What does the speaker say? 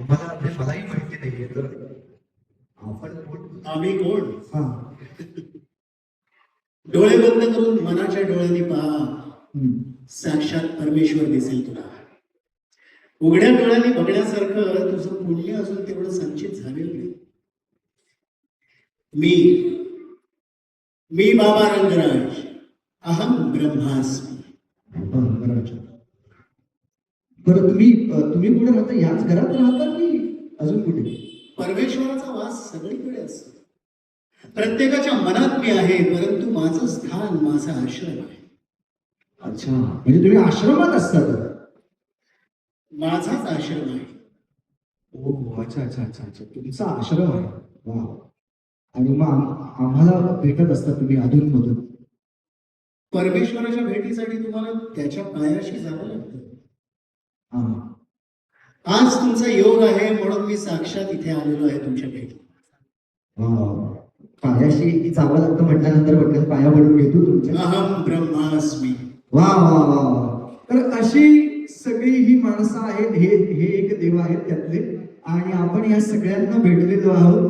मला मलाही माहिती नाहीये तर आपण कोण आम्ही कोण? हा. डोळे बंद करून मनाच्या डोळ्यांनी पहा. साक्षात परमेश्वर दिसेल तुला. उघड्या डोळ्यांनी बघण्यासारखं तुझं पुण्य अजून तेवढं संचित झालेलं नाही. मी मी बाबा रंगराज. अहम ब्रह्मास्मी. बरं, तुम्ही तुम्ही कुठे राहता? याच घरात राहता की अजून कुठे? परमेश्वराचा वास सगळीकडे असतो. प्रत्येकाच्या मनात मी आहे परंतु माझं स्थान माझा आश्रम आहे. अच्छा. म्हणजे तुम्ही आश्रमात असता तर? माझाच आश्रम आहे. ओ अच्छा अच्छा अच्छा अच्छा. तुमचा आश्रम आहे. वा आणि मग आम- आम्हाला भेटत असता तुम्ही अधून मधून परमेश्वराच्या भेटीसाठी तुम्हाला त्याच्या पायाशी जावं लागतं. आज तुमचा योग आहे म्हणून मी साक्षात इथे आलेलो आहे तुमच्या भेटी वा. पायाशी जावं लागतं म्हटल्यानंतर पटकन पाया पडून घेतो तुमच्या. अहम ब्रह्मास्मी. वा वा वा वा. तर अशी सगळी ही माणसं आहेत हे हे एक देव आहेत त्यातले. आणि आपण या सगळ्यांना भेटलेलो आहोत.